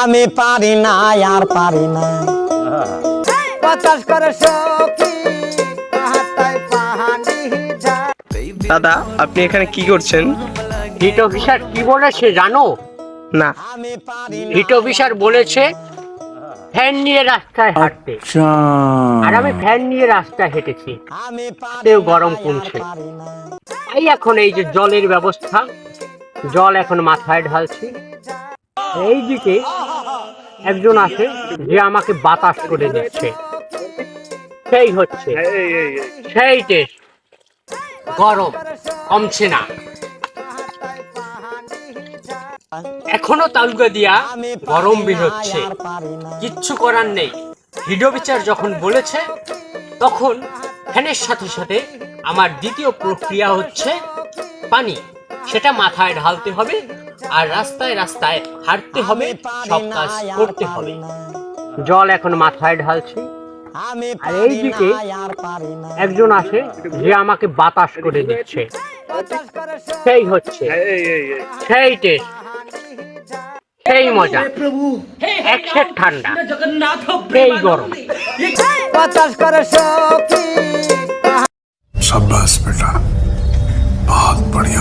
আমি পারি না আর পারি না। করে দাদা আপনি এখানে কি করছেন? হিট অফিসার কি বলেছে জানো? না। হিট অফিসার বলেছে ফ্যান নিয়ে রাস্তায় হাঁটতে। আর আমি ফ্যান নিয়ে রাস্তায় হেঁটেছি। তেও গরম কমছে। এই এখন এই যে জলের ব্যবস্থা জল এখন মাথায় ঢালছি। এই দিকে একজন আছে যে আমাকে বাতাস করে দিচ্ছে। সেই হচ্ছে। সেই টেস্ট গরম কমছে না। এখনও তালুকা দিয়া গরম পারি না। কিচ্ছু করার নেই। ভিডিও বিচার যখন বলেছে তখন ফ্যানের সাথে সাথে আমার দ্বিতীয় প্রক্রিয়া হচ্ছে পানি। সেটা মাথায় ঢালতে হবে। আর রাস্তায় রাস্তায় হাঁটতে হবে সব কাজ করতে হবে। জল এখন মাথায় ঢালছে। আর এই দিকে একজন আসে যে আমাকে বাতাস করে দিচ্ছে। সেই হচ্ছে। সেই টেস্ট সেই মজা। একশের ঠান্ডা। সেই গরম। বাতাস করে সাব্বাস বেটা। বহুত বড়িয়া।